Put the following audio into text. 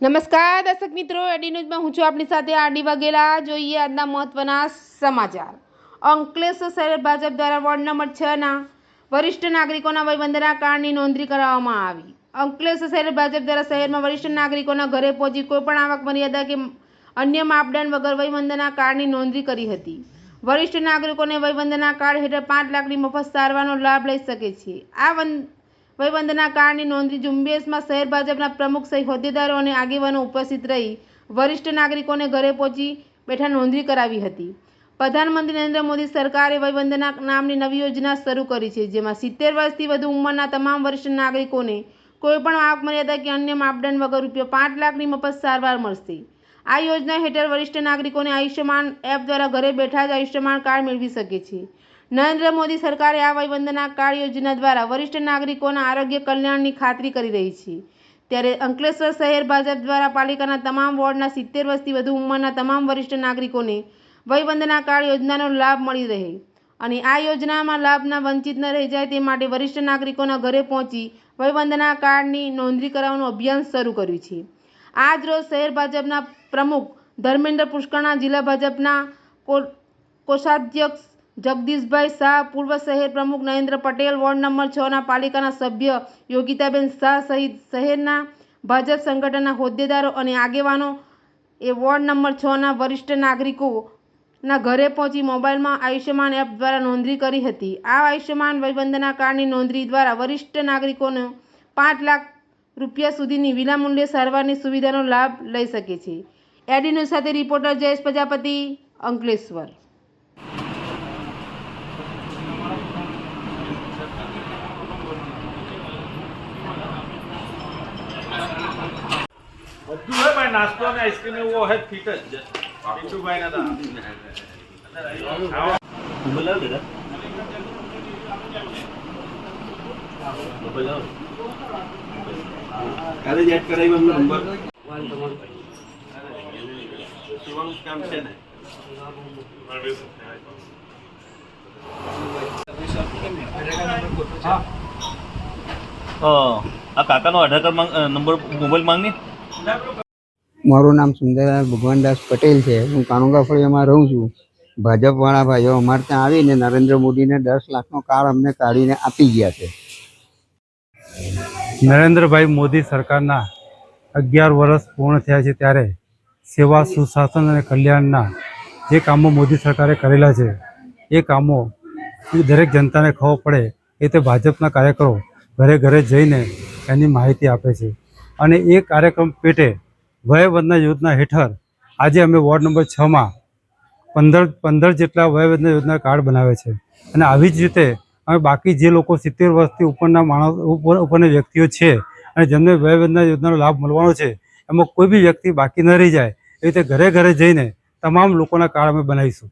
નમસ્કાર, દર્શક મિત્રો. એડી ન્યૂઝમાં હું છું આપની સાથે આરડી વાઘેલા જોઈએ આજના મહત્વના સમાચાર. અંકલેશ્વર શહેર ભાજપ દ્વારા વોર્ડ નંબર છ ના વરિષ્ઠ નાગરિકોના વયવંદના કાર્ડની નોંધણી કરાવવામાં આવી. અંકલેશ્વર શહેર ભાજપ દ્વારા શહેરમાં વરિષ્ઠ નાગરિકોના ઘરે પહોંચી કોઈપણ આવક, મર્યાદા કે અન્ય માપદંડ વગર વયવંદના કાર્ડની નોંધણી કરી હતી. વરિષ્ઠ નાગરિકોને વયવંદના કાર્ડ હેઠળ પાંચ લાખની મફત સારવારનો લાભ લઈ શકે છે. આ વન વયવંદના કાર્ડની નોંધણી ઝુંબેશમાં શહેર ભાજપના પ્રમુખ સહિત હોદ્દેદારો અને આગેવાનો ઉપસ્થિત રહી વરિષ્ઠ નાગરિકોને ઘરે પહોંચી બેઠા નોંધણી કરાવી હતી. પ્રધાનમંત્રી નરેન્દ્ર મોદી સરકારે વયવંદના નામની નવી યોજના શરૂ કરી છે, જેમાં સિત્તેર વર્ષથી વધુ ઉંમરના તમામ વરિષ્ઠ નાગરિકોને કોઈપણ આવક મર્યાદા કે અન્ય માપદંડ વગર રૂપિયા પાંચ લાખની મફત સારવાર મળશે. આ યોજના હેઠળ વરિષ્ઠ નાગરિકોને આયુષ્યમાન એપ દ્વારા ઘરે બેઠા જ આયુષ્યમાન કાર્ડ મેળવી શકે છે. નરેન્દ્ર મોદી સરકારે આ વયવંદના કાર્ડ યોજના દ્વારા વરિષ્ઠ નાગરિકોના આરોગ્ય કલ્યાણની ખાતરી કરી રહી છે. ત્યારે અંકલેશ્વર શહેર ભાજપ દ્વારા પાલિકાના તમામ વોર્ડના સિત્તેર વર્ષથી વધુ ઉંમરના તમામ વરિષ્ઠ નાગરિકોને વયવંદના કાર્ડ યોજનાનો લાભ મળી રહે અને આ યોજનામાં લાભના વંચિત ન રહી જાય તે માટે વરિષ્ઠ નાગરિકોના ઘરે પહોંચી વયવંદના કાર્ડની નોંધણી કરાવવાનું અભિયાન શરૂ કર્યું છે. આજ રોજ શહેર ભાજપના પ્રમુખ ધર્મેન્દ્ર પુષ્કરના જિલ્લા ભાજપના કોષાધ્યક્ષ જગદીશભાઈ શાહ, પૂર્વ શહેર પ્રમુખ નરેન્દ્ર પટેલ, વોર્ડ નંબર છ ના પાલિકાના સભ્ય યોગિતાબેન શાહ સહિત શહેરના ભાજપ સંગઠનના હોદ્દેદારો અને આગેવાનો. એ વોર્ડ નંબર છ ના વરિષ્ઠ નાગરિકો ના ઘરે પહોંચી મોબાઈલમાં આયુષ્યમાન એપ દ્વારા નોંધણી કરી હતી. આ આયુષ્યમાન વયવંદના કાર્ડની નોંધણી દ્વારા વરિષ્ઠ નાગરિકોને પાંચ લાખ રૂપિયા સુધીની વિનામૂલ્યે સારવારની સુવિધાનો લાભ લઈ શકે છે. એડી સાથે રિપોર્ટર જયેશ પ્રજાપતિ અંકલેશ્વર. બધું હોય ભાઈ નાસ્તો અને આઈસ્ક્રીમ એવું હોય ફિટ જ પિન્ટુભાઈ ના ખાવા બોલાવ દાદા બોલાવ કાલે જ એડ કરાવી એમનો નંબર કામ છે ને આ કાકાનો આધાર કાર્ડ માંગ નંબર મોબાઈલ માંગની? મારું નામ સુંદરલાલ ભગવાનદાસ પટેલ છે. હું કાનુગા ફળિયામાં રહું છું. ભાજપવાળા ભાઈઓ અમારે ત્યાં આવીને નરેન્દ્ર મોદીને દસ લાખનો કાર્ડ અમને કાઢીને આપી ગયા છે. નરેન્દ્રભાઈ મોદી સરકારના અગિયાર વર્ષ પૂર્ણ થયા છે ત્યારે સેવા, સુશાસન અને કલ્યાણના જે કામો મોદી સરકારે કરેલા છે, એ કામો દરેક જનતાને ખબર પડે એ તે ભાજપના કાર્યકરો ઘરે ઘરે જઈને એની માહિતી આપે છે. અને એ કાર્યક્રમ પેટે વયવંદના યોજના હેઠળ આજે અમે વોર્ડ નંબર છમાં પંદર પંદર જેટલા વયવંદના યોજના કાર્ડ બનાવે છે. અને આવી જ રીતે અમે બાકી જે લોકો સિત્તેર વર્ષથી ઉપરના માણસ, ઉપર, ઉપરના વ્યક્તિઓ છે અને જેમને વયવંદના યોજનાનો લાભ મળવાનો છે, એમાં કોઈ બી વ્યક્તિ બાકી ન રહી જાય, એ રીતે ઘરે ઘરે જઈને તમામ લોકોના કાર્ડ અમે બનાવીશું.